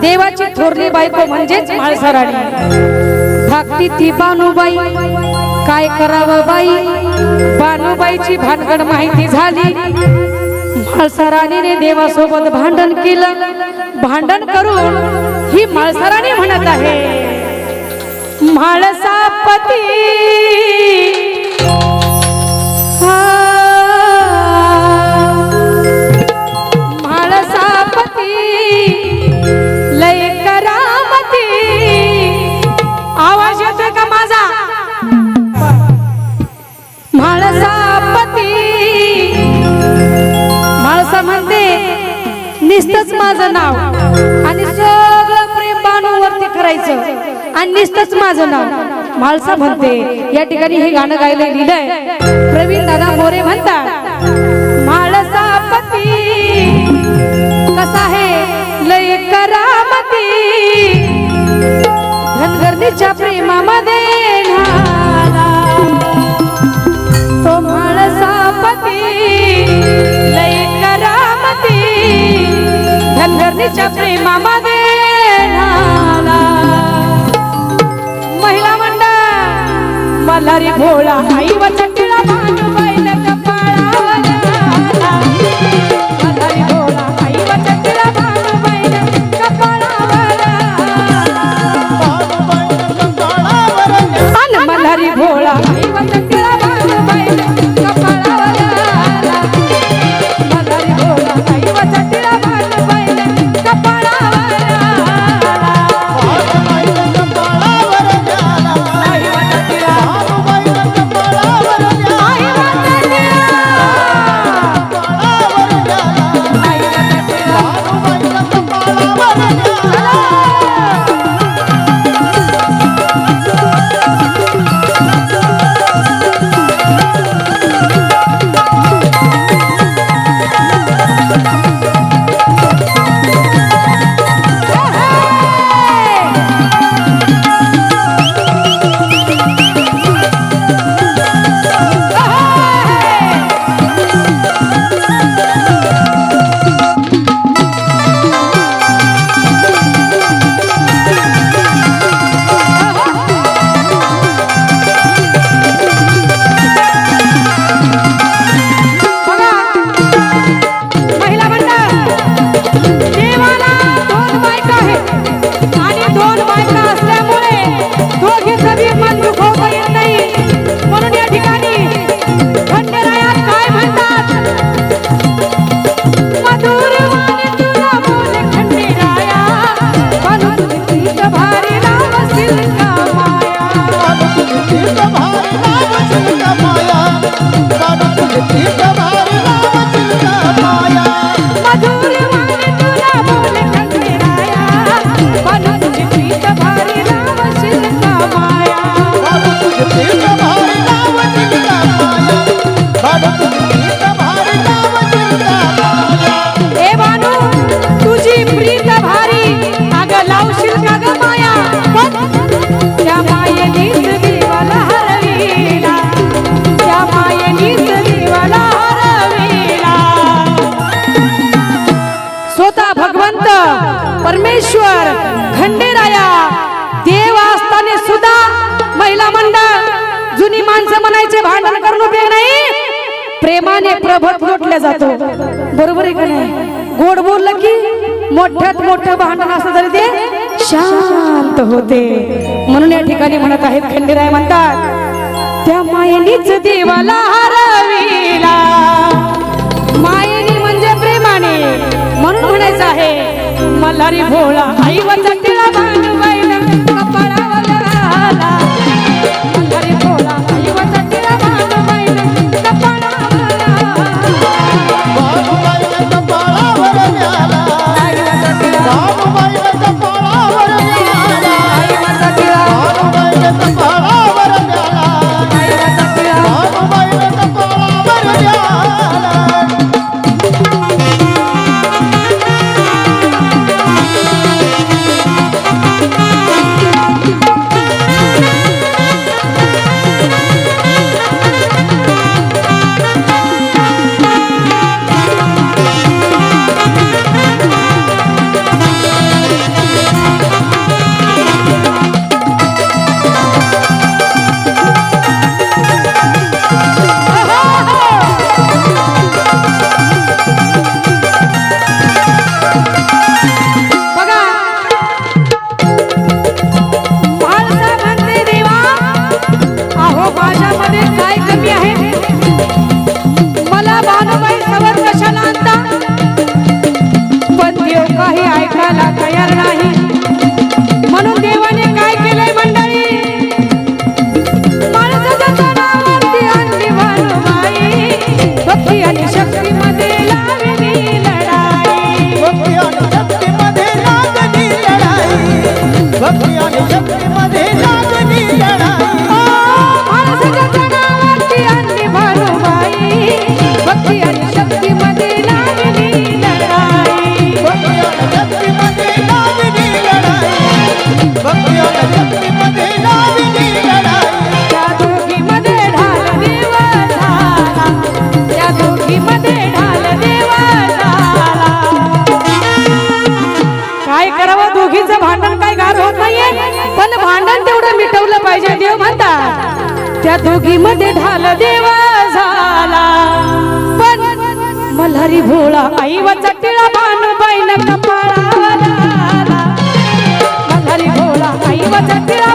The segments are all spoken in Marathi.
देवाची थोरली बायको म्हणजेच माळसराणी. धाकटी ती बानुबाई. काय करावं बाई? बानुबाईची भानगड माहिती झाली. माळसराणीने देवासोबत भांडण केलं. भांडण करून ही माळसराणी म्हणत आहे म्हाळसापती निस्तच माझं नाव. आणि सगळं प्रेम बाणूवरती करायचं. आणि निस्तच माझं नाव. म्हाळसा म्हणते या ठिकाणी हे गाणं गायला लिहिलंय. प्रवीण दादा मोरे म्हणतात म्हाळसापती कसा आहे लय करामती. धनगर्दीच्या प्रेमामध्ये मंडळ मल्हारी भोळा आई वचटिळा प्रेमाचे भांडण करून उपयोग नाही. प्रेमाने प्रभत लोटल्या जातो. बरोबर आहे का नाही? गोड बोललं की मोठ्यात मोठं भांडण असलं तरी ते शांत होते. म्हणून या ठिकाणी म्हणत आहेत खंडेराय म्हणतात त्या मायनीच देवाला हरविला. मायनी म्हणजे प्रेमाने. म्हणून म्हणायचं आहे मल्हारी भोळा आई वचन त्या दोघी मध्ये ढाल देवा झाला. पण मल्हारी भोळा आई वचा टिळा भानुबाईनं कपाळावर आला मल्हारी भोळा आई वचा टिळा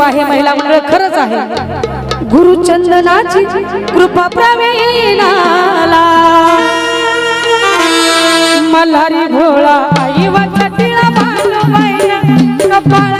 कृपा हे महिला मंडळ खरंच आहे. गुरु चंदनाची कृपा प्रवीणाला. मल्हारी भोळा आई वाचा टिळा बाळ कपाळ